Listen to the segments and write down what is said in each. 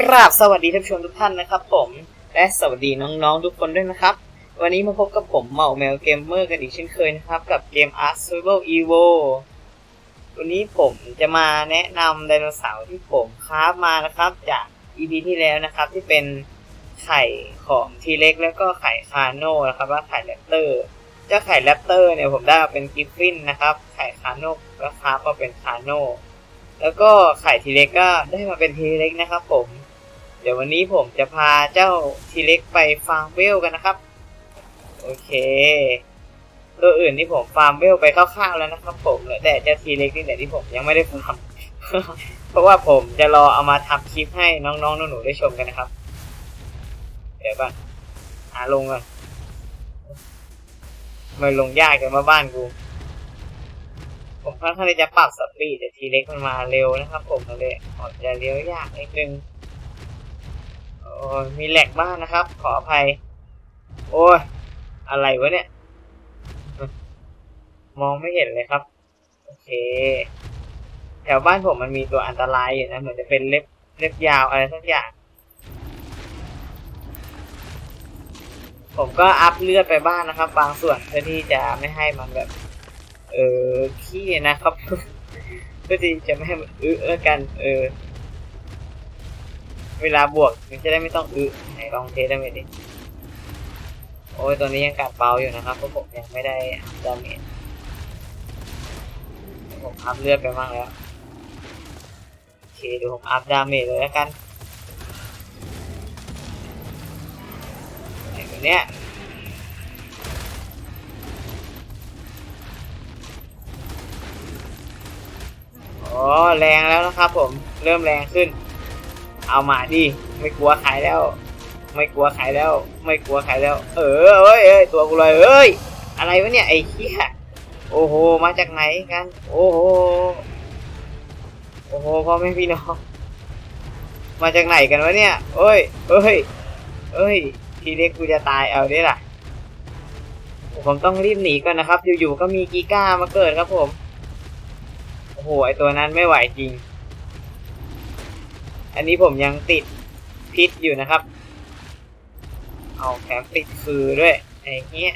กราบสวัสดีท่านผู้ชมทุกท่านนะครับผม และสวัสดีน้องๆทุกคนด้วยนะครับ วันนี้มาพบกับผมเมาแมวเกมเมอร์กันอีกเช่นเคยนะครับ กับเกม Ark Survival Evo วันนี้ผมจะมาแนะนำไดโนเสาร์ที่ผมคราฟมานะครับ จาก EP ที่แล้วนะครับ ที่เป็นไข่ของทีเล็กแล้วก็ไข่คาโน่นะครับว่าไข่แรปเตอร์เจ้าไข่แรปเตอร์เนี่ยผมได้มาเป็นกิฟฟินนะครับ ไข่คาโน่แล้วคราฟมาเป็นคาโน่แล้วก็ไข่ทีเล็กก็ได้มาเป็นทีเล็กนะครับผม เดี๋ยววันนี้ผมจะพาเจ้าทีเล็กไปฟาร์มเวลกันนะครับ โอเคตัวอื่นที่ผมฟาร์มเวลไปคร่าวๆแล้วนะครับ ผมเหลือแต่เจ้าทีเล็กนี่แหละที่ผมยังไม่ได้ฟาร์มเพราะว่าผมจะรอเอามาทำคลิปให้น้องๆหนูๆได้ชมกันนะครับ เดี๋ยวก่อนหาลงก่อนทำไมันลงยากจังมาบ้านกูผมค่อนข้างจะปรับสปีดแต่ทีเล็กมันมาเร็วนะครับ ผมเลยออกจะเลี้ยวยากนิดนึง อ้ยมีแหลกบ้างนะครับ ขออภัย โอ้ย อะไรวะเนี่ย มองไม่เห็นเลยครับ โอเค แถวบ้านผมมันมีตัวอันตรายอยู่นะ เหมือนจะเป็นเล็บเล็บยาวอะไรสักอย่าง ผมก็อัพเลือดไปบ้างนะครับ บางส่วนเพื่อที่จะไม่ให้มันแบบ เออขี้นะครับ เพื่อที่จะไม่ให้มันอึแล้วกัน เออ เวลาบวกมันจะได้ไม่ต้องอึไหนลองเทสได้ไหมดิโอ้ยตัวนี้ยังกัดเบาอยู่นะครับเพราะผมยังไม่ได้อัพดาเมจผมอัพเลือดไปบ้างแล้วโอเคเดี๋ยวผมอัพดาเมจเลยแล้วกันไหนตัวเนี้ยโอ้แรงแล้วนะครับผมเริ่มแรงขึ้น เอามาดิไม่กลัวใครแล้ว ไม่กลัวใครแล้ว ไม่กลัวใครแล้ว เออเอ้ยเอ้ยตัวกูเลยเอ้ยอะไรวะเนี่ยไอ้เหี้ยโอ้โหมาจากไหนกันโอ้โหโอ้โหพ่อแม่พี่น้องมาจากไหนกันวะเนี่ยเอ้ยเอ้ยเอ้ย ทีเล็กกูจะตายเอาได้ล่ะผมต้องรีบหนีก่อนนะครับ อยู่ๆก็มีกีก้ามาเกิดครับผม โอ้โห ไอตัวนั้นไม่ไหวจริง อันนี้ผมยังติดพิษอยู่นะครับ เอาแถมติดคือด้วยไอ้เงี้ย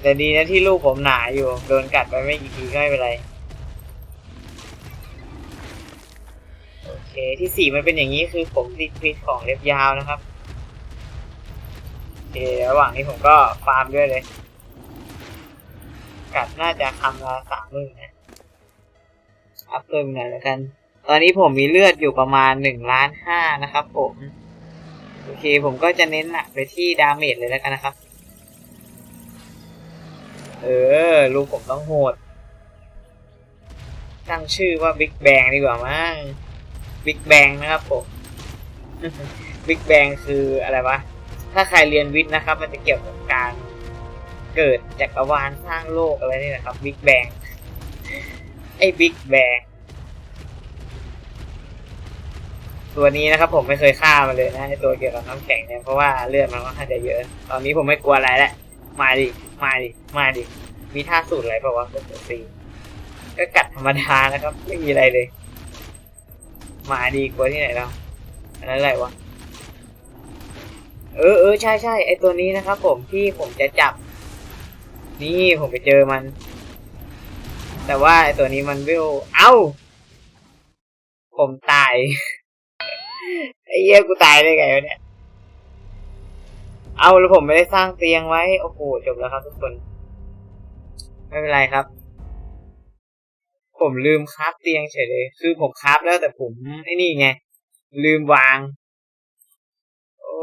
แต่ดีนะที่ลูกผมหนาอยู่ โดนกัดไปไม่กี่ทีก็ไม่เป็นไร โอเคที่สี่มันเป็นอย่างนี้คือผมติดพิษของเล็บยาวนะครับโอเคระหว่างนี้ผมก็ฟาร์มด้วยเลย กัดน่าจะคำละสามหมื่นนะอัพเพิ่มหน่อยแล้วกัน ตอนนี้ผมมีเลือดอยู่ประมาณหนึ่งล้านห้านะครับผม โอเคผมก็จะเน้นหนักไปที่ดาเมจเลยแล้วกันนะครับ เออลูกผมต้องโหด ตั้งชื่อว่าบิ๊กแบงดีกว่ามั้งบิ๊กแบงนะครับผมบิ๊กแบงคืออะไรวะ ถ้าใครเรียนวิทย์นะครับ มันจะเกี่ยวกับการเกิดจักรวาลสร้างโลกอะไรนี่แหละครับบิ๊กแบงไอ้บิ๊กแบง ตัวนี้นะครับผมไม่เคยฆ่ามันเลยนะไอตัวเกี่ยวกับน้ำแข็งเนี่ยเพราะว่าเลือดมันก็ค่อนข้างจะเยอะ ตอนนี้ผมไม่กลัวอะไรแล้วมาดิมาดิมาดิมีท่าสูตรอะไรเปล่าวะกดตีก็กัดธรรมดานะครับ ไม่มีอะไรเลย มาดีกว่าที่ไหนแล้วอันนั้นอะไรวะเออเออใช่ใช่ไอตัวนี้นะครับผมที่ผมจะจับ นี่ผมไปเจอมัน แต่ว่าไอตัวนี้มันวิวเอ้า ผมตาย อ้เหี้ยกูตายได้ไงวะเนี่ย เอาแล้วผมไม่ได้สร้างเตียงไว้ โอ้โห จบแล้วครับทุกคน ไม่เป็นไรครับ ผมลืมคราฟเตียงเฉยเลย คือผมคราฟแล้วแต่ผมไอ้นี่ไง ลืมวาง โอ้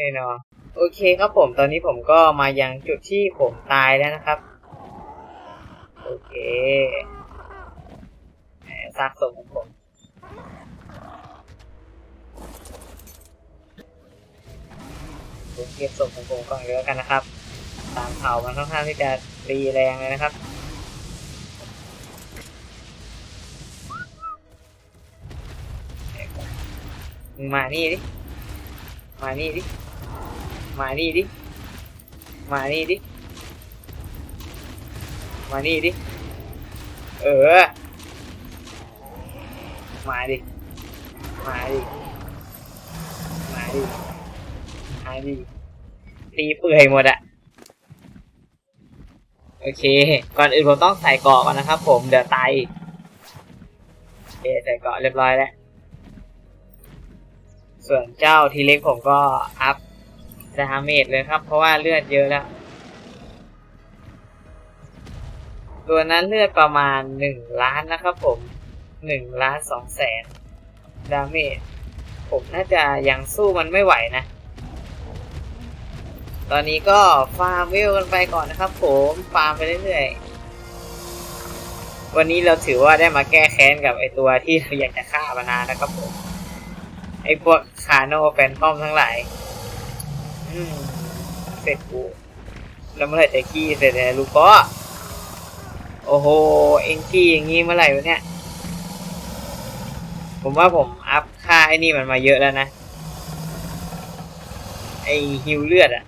ยเนาะโอเคครับผม ตอนนี้ผมก็มายังจุดที่ผมตายแล้วนะครับ โอเคแหมซากศพของผม ผมเก็บศพของผมก่อนเลยแล้วกันนะครับ ตามเขามันค่อนข้างที่จะตีแรงเลยนะครับมึงมานี่ดิ มานี่ดิ มานี่ดิ มานี่ดิ มานี่ดิ เออ มาดิ มาดิ มาดิ มาดิตีเปื่อยหมดอะโอเค ก่อนอื่นผมต้องใส่เกาะก่อนนะครับผม เดี๋ยวตายอีกโอเคใส่เกาะเรียบร้อยแล้ว ส่วนเจ้าทีเล็กผมก็อัพดาเมจเลยครับ เพราะว่าเลือดเยอะแล้ว ตัวนั้นเลือดประมาณหนึ่งล้านนะครับผมหนึ่งล้านสองแสนดาเมจผมน่าจะยังสู้มันไม่ไหวนะ ตอนนี้ก็ฟาร์มเวลกันไปก่อนนะครับ ผมฟาร์มไปเรื่อยๆ วันนี้เราถือว่าได้มาแก้แค้นกับไอตัวที่เราอยากจะฆ่ามานานนะครับผม ไอพวกคาโนแฟนทอมทั้งหลายเสร็จกูแล้วเมื่อไหร่จะขี้เสร็จเนี่ยลูกพ่อโอ้โห เอ็งขี้อย่างงี้เมื่อไหร่วะเนี่ย ผมว่าผมอัพค่าไอ้นี่มันมาเยอะแล้วนะ ไอฮิวเลือดอะ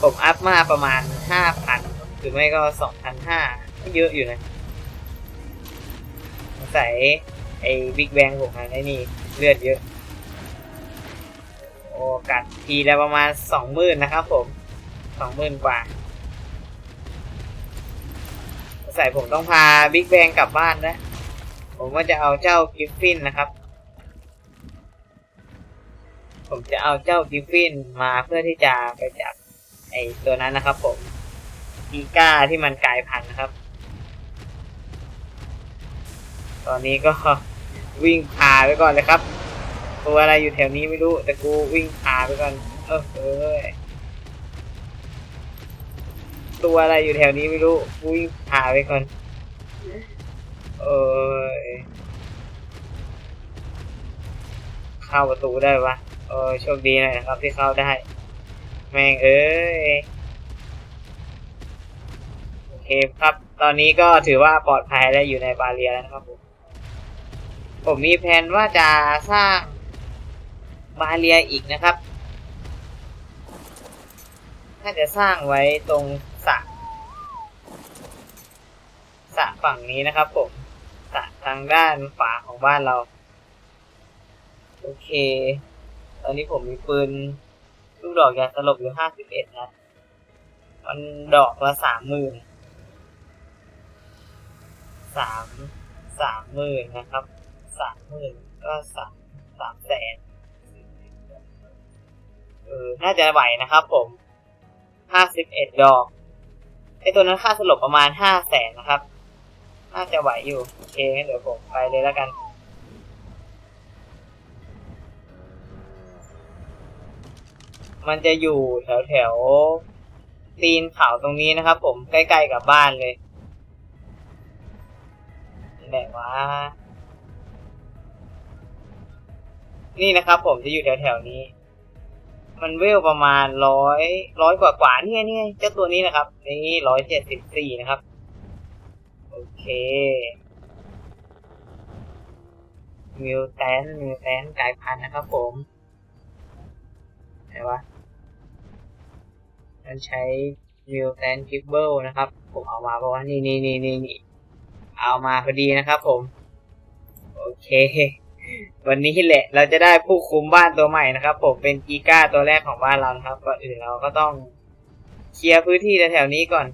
ผมอัพมาประมาณห้าพันหรือไม่ก็สองพันห้าเยอะอยู่นะใส่ไอ้บิ๊กแบงผมไอ้นี่เลือดเยอะ โอ้กัดทีละประมาณสองหมื่นนะครับผมสองหมื่นกว่า ใส่ผมต้องพาบิ๊กแบงกลับบ้านนะ ผมก็จะเอาเจ้ากิฟฟินนะครับ ผมจะเอาเจ้ากิฟฟินมาเพื่อที่จะไปจับ ไอตัวนั้นนะครับผมกีก้าที่มันกลายพันธุ์นะครับ ตอนนี้ก็วิ่งพาไปก่อนเลยครับ ตัวอะไรอยู่แถวนี้ไม่รู้ แต่กูวิ่งพาไปก่อน เออเอยตัวอะไรอยู่แถวนี้ไม่รู้ กูวิ่งพาไปก่อน เออเข้าประตูได้ปะเออโชคดีหน่อยนะครับที่เข้าได้ แม่งเอ้ยโอเคครับ ตอนนี้ก็ถือว่าปลอดภัยและอยู่ในบาเรียแล้วนะครับผม ผมมีแผนว่าจะสร้างบาเรียอีกนะครับถ้าจะสร้างไว้ตรงสระสระฝั่งนี้นะครับผมสระทางด้านฝาของบ้านเรา โอเค ตอนนี้ผมมีปืน ลูกดอกยาสลบอยู่ห้าสิบเอ็ดนะมันดอกละสามหมื่นสามสามหมื่นนะครับสามหมื่นก็สามสามแสนเออน่าจะไหวนะครับ ผมห้าสิบเอ็ดดอกไอตัวนั้นค่าสลบประมาณห้าแสนนะครับ น่าจะไหวอยู่โอเคงั้นเดี๋ยวผมไปเลยแล้วกัน มันจะอยู่แถวแถวตีนเขาตรงนี้นะครับ ผมใกล้ๆกับบ้านเลยไหนวะนี่นะครับผมจะอยู่แถวๆนี้ มันเวลประมาณร้อยร้อยกว่ากว่านี่ไงนี่ไงเจ้าตัวนี้นะครับ นี่ร้อยเจ็ดสิบสี่นะครับ โอเคมิวแตนมิวแตนกลายพันธุ์นะครับผมไหนวะ มันใช้มิวแตนกิฟเบิลนะครับ ผมเอามาเพราะว่านี่นี่นี่นี่นี่เอามาพอดีนะครับผม โอเค วันนี้แหละ เราจะได้ผู้คุมบ้านตัวใหม่นะครับ ผมเป็นกีก้าตัวแรกของบ้านเรานะครับก่อนอื่นเราก็ต้องเคลียร์พื้นที่แถวๆนี้ก่อน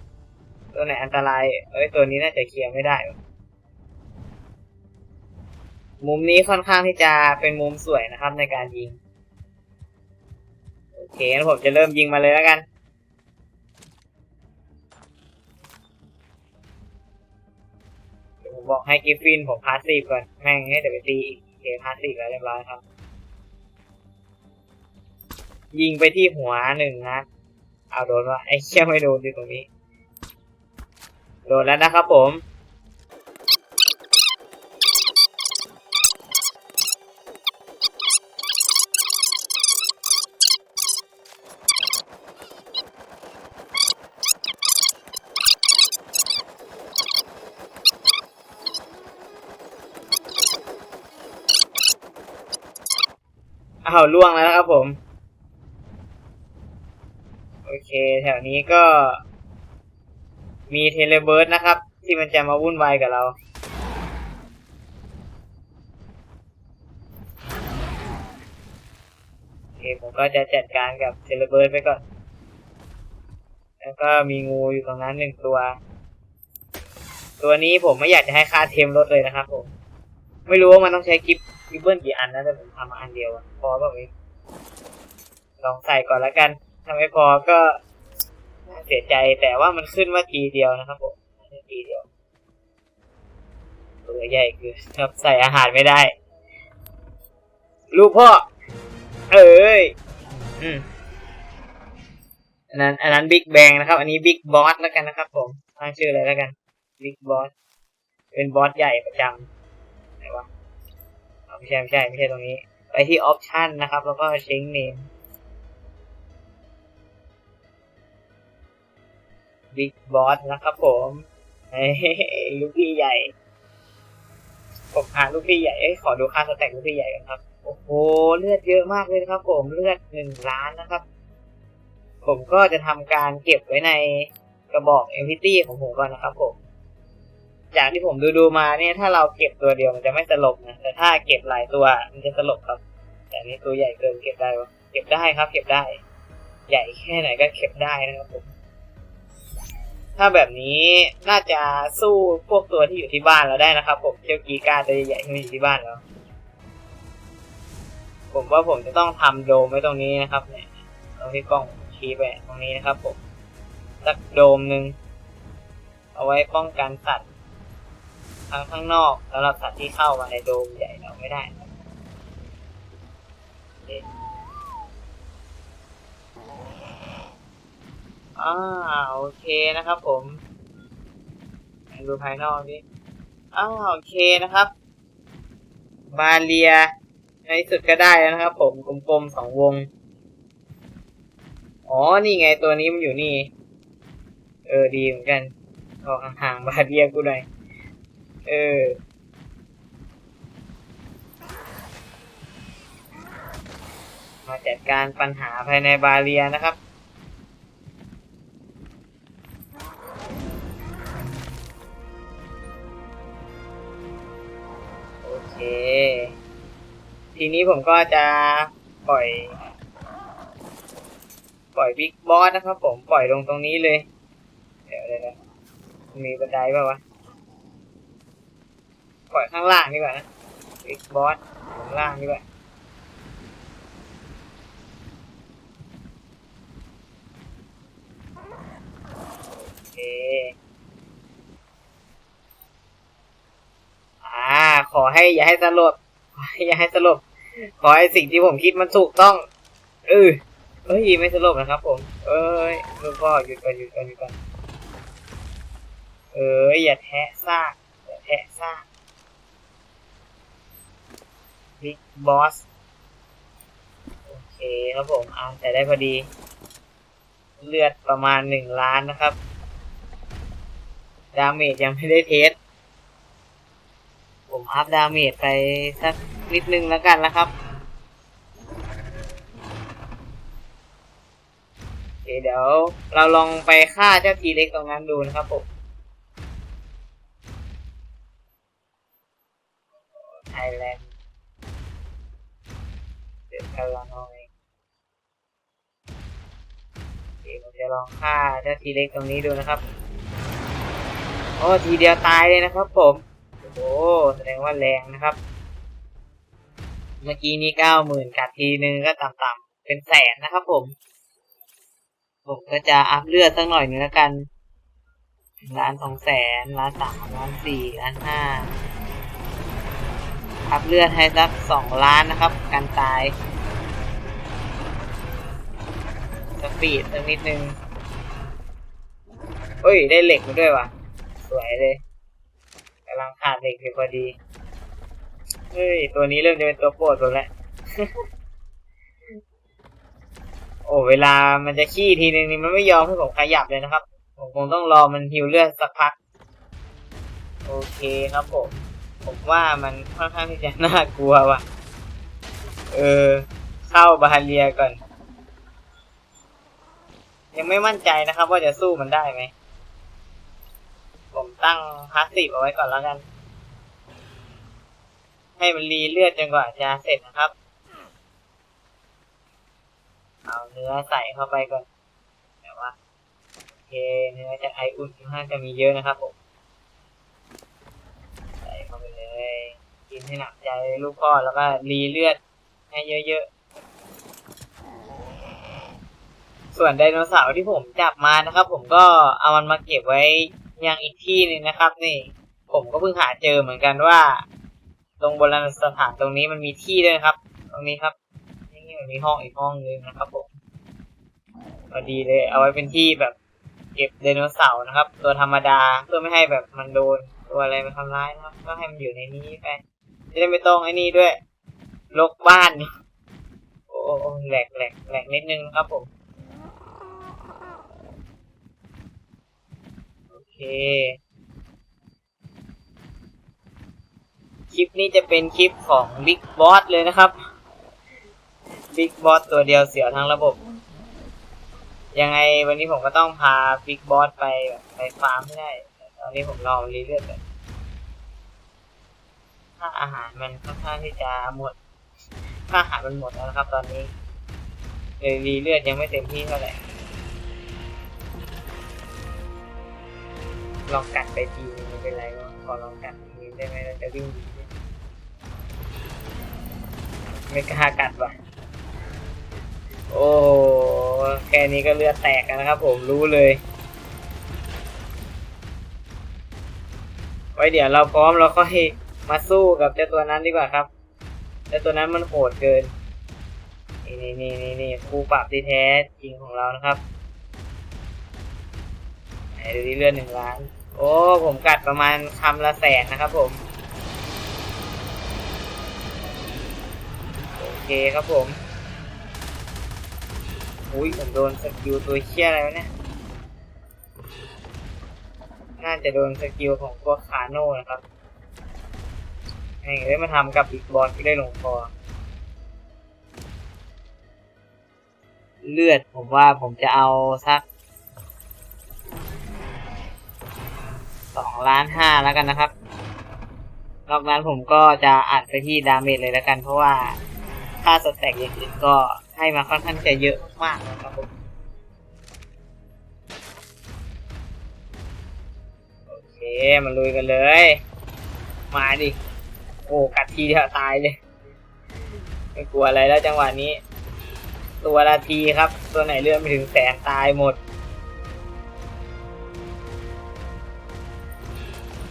ตัวไหนอันตราย เอ้ยตัวนี้น่าจะเคลียร์ไม่ได้ มุมนี้ค่อนข้างที่จะเป็นมุมสวยนะครับในการยิง โอเคงั้นผมจะเริ่มยิงมาเลยแล้วกัน บอกให้กิฟฟินผมพาสซีฟก่อน แม่งให้แต่ไปตีอีกเคพาสซีฟแล้วเรียบร้อยครับ ยิงไปที่หัวหนึ่งนะเอาโดนวะไอ้เชี่ยไม่โดนดิตรงนี้ โดนแล้วนะครับผม เอาล่วงแล้วครับผม โอเค แถวนี้ก็ มีเทเลเบิร์ดนะครับ ที่มันจะมาวุ่นวายกับเราโอเคผมก็จะจัดการกับเทเลเบิร์ดไปก่อน แล้วก็มีงูอยู่ตรงนั้นหนึ่งตัว ตัวนี้ผมไม่อยากจะให้ค่าเทมลดเลยนะครับผม ไม่รู้ว่ามันต้องใช้กิฟ กิฟเบิลกี่อันนะแต่ผมทำมาอันเดียวพอแบบนี้ลองใส่ก่อนแล้วกันถ้าไม่พอก็เสียใจแต่ว่ามันขึ้นว่าทีเดียวนะครับผมทีเดียวตัวใหญ่คือครับใส่อาหารไม่ได้ ลูกพ่อ เอ้ยอืมอันนั้นอันนั้นบิ๊กแบงนะครับ อันนี้บิ๊กบอสแล้วกันนะครับ ผมตั้งชื่ออะไรแล้วกันบิ๊กบอสเป็นบอสใหญ่ประจำไหนวะ ไม่ใช่ไม่ใช่ไม่ใช่ตรงนี้ ไปที่ออปชันนะครับ แล้วก็เชงเนมบิ๊กบอสนะครับผมเฮ้ลูกพี่ใหญ่ ผมหาลูกพี่ใหญ่เอ้ยขอดูค่าสแต็กลูกพี่ใหญ่กันครับ โอ้โห เลือดเยอะมากเลยนะครับ ผมเลือดหนึ่งล้านนะครับ ผมก็จะทำการเก็บไว้ในกระบอกเอ p ิตี้ของผมก่อนนะครับผม จากที่ผมดูดูๆมาเนี่ยถ้าเราเก็บตัวเดียวมันจะไม่สลบนะแต่ถ้าเก็บหลายตัวมันจะสลบครับ แต่นี้ตัวใหญ่เกินเก็บได้ปะเก็บได้ครับ เก็บได้ ใหญ่แค่ไหนก็เก็บได้นะครับผมถ้าแบบนี้น่าจะสู้พวกตัวที่อยู่ที่บ้านเราได้นะครับ ผมเจ้ากีการตัวใหญ่ที่อยู่ที่บ้านเราผมว่าผมจะต้องทำโดมไว้ตรงนี้นะครับ เนี่ยตรงที่กล้องชี้ไปตรงนี้นะครับ ผมสักโดมหนึ่งเอาไว้ป้องกันสัตว์ ทางข้างนอกสำหรับสัตว์ที่เข้ามาในโดมใหญ่เราไม่ได้โอเคอ่าโอเคนะครับผมดูภายนอกนี่อ้าโอเคนะครับ บาเลีย ในสุดก็ได้แล้วนะครับ ผมกลมๆสองวง อ๋อ นี่ไงตัวนี้มันอยู่นี่ เออ ดีเหมือนกันออกห่างๆบาเรียกูหน่อย เออมาจัดการปัญหาภายในบาเรียนะครับ โอเค ทีนี้ผมก็จะปล่อย ปล่อยบิ๊กบอสนะครับผมปล่อยลงตรงนี้เลย เดี๋ยวเดี๋ยวนะมีบันไดป่าวะ ปล่อยข้างล่างดีกว่านะบิ๊กบอสข้างล่างดีกว่าโอเคอ่า ขอให้อย่าให้สลบขอให้อย่าให้สลบขอให้สิ่งที่ผมคิดมันถูกต้องเออเอ้ยไม่สลบนะครับ ผม เอ้ยลูกพ่อหยุดก่อนหยุดก่อนหยุดก่อนเอ้ยอย่าแทะซากอย่าแทะซาก บิ๊กบอส โอเคครับผมอ่าแต่ได้พอดี เลือดประมาณหนึ่งล้านนะครับ ดาเมจยังไม่ได้เทส ผมอัพดาเมจไปสักนิดนึงแล้วกันนะครับโอเคเดี๋ยวเราลองไปฆ่าเจ้าทีเล็กตรงนั้นดูนะครับผม ไทยแลนด์ เดือดกันละน้อยโอเคผมจะลองฆ่าเจ้าทีเล็กตรงนี้ดูนะครับ โอ้ทีเดียวตายเลยนะครับผม โอ้แสดงว่าแรงนะครับ เมื่อกี้นี้เก้าหมื่นกัดทีนึงก็ต่ำๆเป็นแสนนะครับผม ผมก็จะอัพเลือดสักหน่อยนึงแล้วกันล้านสองแสนล้านสามล้านสี่ล้านห้าอัพเลือดให้สักสองล้านนะครับ การตาย สปีดสักนิดนึงเฮ้ย ได้เหล็กมาด้วยว่ะ สวยเลยกำลังขาดเหล็กอยู่พอดี เฮ้ย ตัวนี้เริ่มจะเป็นตัวโปรดผมแล้ว โอ้เวลามันจะขี้ทีนึงนี่มันไม่ยอมให้ผมขยับเลยนะครับ ผมคงต้องรอมันฮิวเลือดสักพัก โอเคครับผม ผมว่ามันค่อนข้างที่จะน่ากลัวว่ะ เออ เข้าบาเรียก่อน ยังไม่มั่นใจนะครับ ว่าจะสู้มันได้ไหม ผมตั้งพาสซีฟเอาไว้ก่อนแล้วกัน ให้มันรีเลือดจนกว่าจะเสร็จนะครับ เอาเนื้อใส่เข้าไปก่อน แต่ว่าโอเคเนื้อจากไออุ่นน่าจะมีเยอะนะครับผม ใส่เข้าไปเลย กินให้หนักใจลูกพ่อแล้วก็รีเลือดให้เยอะๆ ส่วนไดโนเสาร์ที่ผมจับมานะครับ ผมก็เอามันมาเก็บไว้ยังอีกที่หนึงนะครับ นี่ ผมก็เพิ่งหาเจอเหมือนกันว่า ตรงโบราณสถานตรงนี้มันมีที่ด้วยครับ ตรงนี้ครับนี่มันมีห้องอีกห้องนึงนะครับ ผมพอดีเลย เอาไว้เป็นที่แบบ เก็บไดโนเสาร์นะครับ ตัวธรรมดาเพื่อไม่ให้แบบมันโดนตัวอะไรมาทำร้ายนะครับ ก็ให้มันอยู่ในนี้ไปจะได้ไม่ต้องไอ้นี่ด้วยลกบ้าน โอ้โอ้แหลกแหลกแหลกนิดนึงนะครับผม โอ เค คลิปนี้จะเป็นคลิปของ Big Boss เลยนะครับ Big Boss ตัวเดียวเสียวทั้งระบบ ยังไงวันนี้ผมก็ต้องพา Big Boss ไปไปฟาร์มให้ได้ ตอนนี้ผมรองรีเลือดแบบถ้าอาหารมันค่อนข้างที่จะหมดถ้าอาหารมันหมดแล้วนะครับ ตอนนี้เลยรีเลือดยังไม่เต็มที่เท่าไหร่ ลองกัดไปทีนึงไม่เป็นไรวะขอลองกัดทีนึงได้ไหมเราจะวิ่งดีไม่กล้ากัดว่ะ โอ้แค่นี้ก็เลือดแตกแล้วนะครับ ผมรู้เลย ไว้เดี๋ยวเราพร้อมเราก็ให้มาสู้กับเจ้าตัวนั้นดีกว่าครับเจ้าตัวนั้นมันโหดเกินนี่นี่นี่นี่นี่ครูปรับที่แท้จริงของเรานะครับไหนดูที่เลือดหนึ่งล้าน โอ้ผมกัดประมาณคำละแสนนะครับผม โอเคครับผม อุ้ยผมโดนสกิลตัวเชี่ยอะไรวเนี่ย น่าจะโดนสกิลของพวกคาโน่นะครับไอ้เอ้ยมาทำกับบิ๊กบอสก็ได้ลงคอเลือดผมว่าผมจะเอาสัก สองล้านห้าแล้วกันนะครับนอกนั้นผมก็จะอัดไปที่ดาเมจเลยแล้วกัน เพราะว่าค่าสแต็กอย่างอื่นก็ให้มาค่อนข้างจะเยอะมากๆนะครับผมโอเคมาลุยกันเลย มาดิโอ้กัดทีเดียวตายเลยไม่กลัวอะไรแล้วจังหวะนี้ ตัวละทีครับ ตัวไหนเลื่อนไม่ถึงแสนตายหมด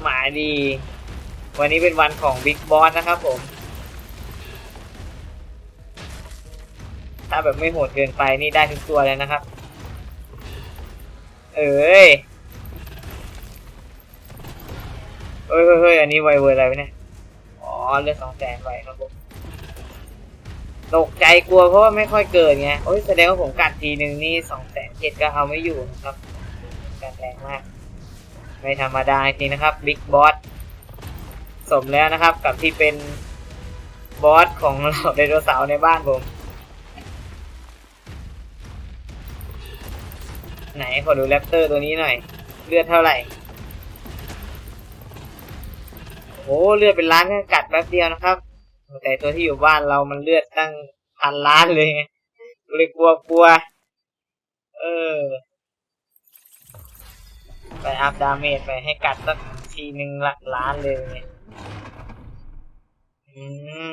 หมายดี วันนี้เป็นวันของบิ๊กบอสนะครับผม ถ้าแบบไม่โหดเกินไปนี่ได้ทุกตัวเลยนะครับ เอ้ยเฮ้ยเฮ้ยเฮ้ยอันนี้ไวเวอร์อะไรวะเนี่ย อ๋อเลือดสองแสนไวครับผม ตกใจกลัวเพราะว่าไม่ค่อยเกิดไงโอ้ยแสดงว่าผมกัดทีหนึ่งนี่สองแสนเจ็ดก็เอาไม่อยู่นะครับการแรงมาก ไม่ธรรมดาจริงนะครับบิ๊กบอสสมแล้วนะครับกับที่เป็นบอสของเราไดโนเสาร์ในบ้านผม ไหนขอดูแรปเตอร์ตัวนี้หน่อย เลือดเท่าไหร่โอ้เลือดเป็นล้านกัดแป๊บเดียวนะครับ แต่ตัวที่อยู่บ้านเรามันเลือดตั้งพันล้านเลยไงเลยกลัวกลัว เออ ไปอัพดาเมจไปให้กัดสักทีหนึ่งหลักล้านเลยอื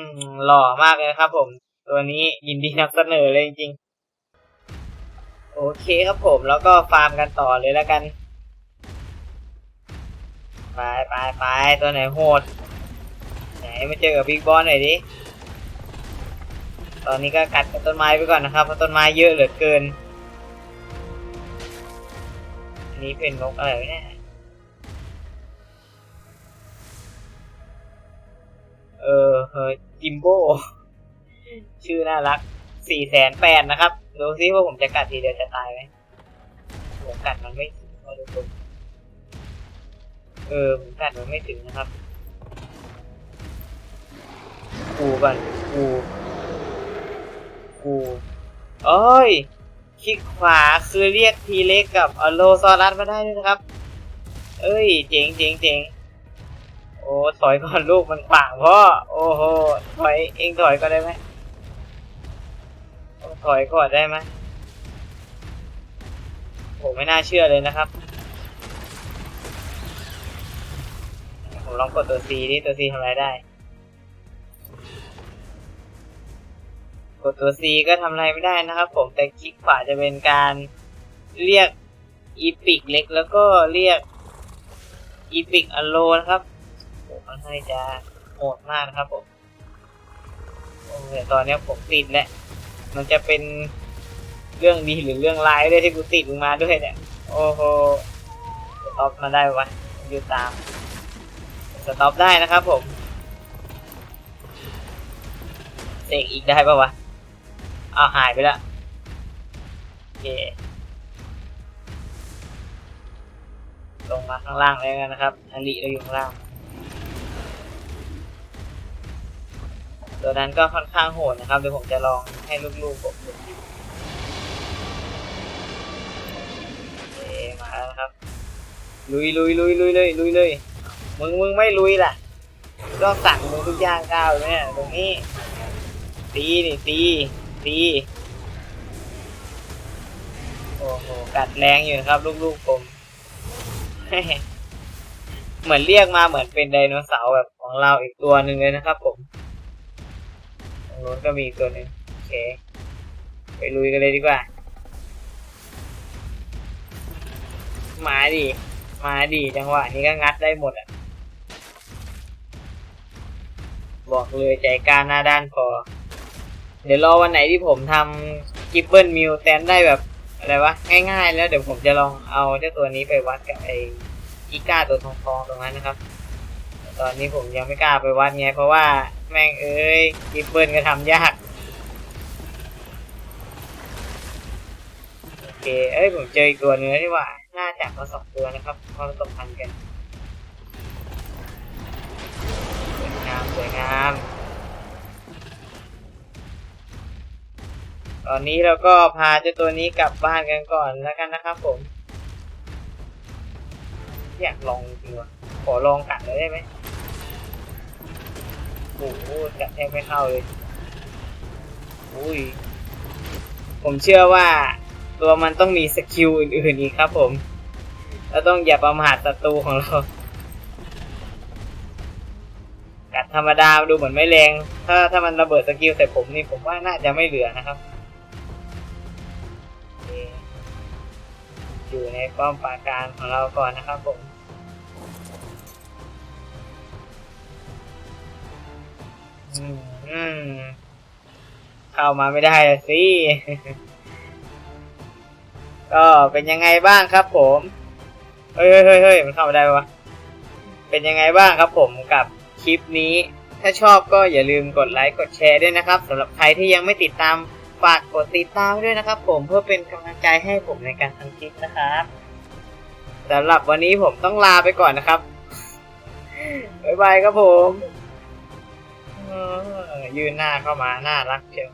มหล่อมากเลยครับผม ตัวนี้ยินดีนำเสนอเลยจริงๆโอเคครับผมแล้วก็ฟาร์มกันต่อเลยแล้วกันไปไปไปตัวไหนโหดไหนมาเจอกับบิ๊กบอสหน่อยดิตอนนี้ก็กัดกับต้นไม้ไปก่อนนะครับเพราะต้นไม้เยอะเหลือเกิน นนี้เป็นนกอะไรวะเนี่ยเออเฮอจิมโบชื่อน่ารักสี่แสนแปดนะครับ ดูซิว่าผมจะกัดทีเดียวจะตายไหมผมกัดมันไม่ถึงเอาดูตรงเออผมกัดมันไม่ถึงนะครับกูก่อนกูกูเอ้ย คลิกขวาคือเรียกทีเล็กกับอโลซอรัสมาได้ด้วยนะครับ เอ้ย เจ๋งเจ๋งเจ๋งโอ้ถอยก่อนลูกมันขวางพ่อโอ้โหถอยเองถอยก็ได้ไหมถอยก่อนได้ไหมผมไม่น่าเชื่อเลยนะครับ ผมลองกดตัว C ดิตัว C ทำอะไรได้ กดตัว C ก็ทำอะไรไม่ได้นะครับ ผมแต่คลิกขวาจะเป็นการเรียกอีพิกเล็กแล้วก็เรียกอีพิกอโลนะครับโอ้ค่อนข้จะโหดมากนะครับผมโอ้แต่ตอนนี้ผมติดแล้วมันจะเป็นเรื่องดีหรือเรื่องร้ายด้วยที่กูติดมึงมาด้วยเนี่ย โอ้โหสต็อปมาได้วะยู่ตามสต็อปได้นะครับผมเสกอีกได้ปะวะ อ้าวหายไปละโอเคลงมาข้างล่างเลยกันนะครับอันลีเราอยู่ข้างล่าง ตัวนั้นก็ค่อนข้างโหดนะครับเดี๋ยวผมจะลองให้ลูกๆผมดูโอเคมาแล้วครับ ลุยลุยลุยลุยเลยลุยเลยมึงมึงไม่ลุยล่ะต้องสั่งมึงทุกอย่างก้าวเนี่ยตรงนี้ตีนี่ตี ตีโอ้โห กัดแรงอยู่นะครับ ลูกๆผม เหมือนเรียกมาเหมือนเป็นไดโนเสาร์แบบของเราอีกตัวหนึ่งเลยนะครับผมตรงนู้นก็มีตัวหนึ่งโอเค ไปลุยกันเลยดีกว่า มาดิ มาดิจังหวะนี้ก็งัดได้หมดอะ บอกเลยใจกล้าหน้าด้านพอ เดี๋ยวรอวันไหนที่ผมทำกิปเปิลมิวแตนได้แบบอะไรวะง่ายๆ แล้วเดี๋ยวผมจะลองเอาเจ้าตัวนี้ไปวัดกับไอ้อีก้าตัวทองทองๆตรงนั้นนะครับ ตอนนี้ผมยังไม่กล้าไปวัดไงเพราะว่าแม่งเอ้ยกิปเปิลก็ทำยากโอเคเอ้ยผมเจออีกตัวเนื้อนี่ว่าน่าจะมาสองตัวนะครับเขาผสมพันธุ์กัน อนนี้เราก็พาเจ้าตัวนี้กลับบ้านกันก่อนแล้วกันนะครับผม อยากลองจริงวะขอลองกัดเลยได้ไหมโอ้โหกัดแทบไม่เข้าเลย อุ้ย ผมเชื่อว่าตัวมันต้องมีสกิลอื่นๆอีกครับผมแล้วต้องอย่าประมาทศัตรูของเรา กัดธรรมดาดูเหมือนไม่แรง ถ้าถ้ามันระเบิดสกิลใส่ผมนี่ผมว่าน่าจะไม่เหลือนะครับ อยู่ในป้อมปราการของเราก่อนนะครับผมอืมเข้ามาไม่ได้สิ ก็เป็นยังไงบ้างครับผมเฮ้ยเฮ้ยเฮ้ยเฮ้ยมันเข้ามาได้ปะวะ เป็นยังไงบ้างครับผมกับคลิปนี้ ถ้าชอบก็อย่าลืมกดไลค์กดแชร์ด้วยนะครับสำหรับใครที่ยังไม่ติดตาม ฝากกดติดตามด้วยนะครับ ผมเพื่อเป็นกำลังใจให้ผมในการทำคลิปนะครับสำหรับวันนี้ผมต้องลาไปก่อนนะครับบ๊ายบายครับผมยืนหน้าเข้ามาน่ารักเชียว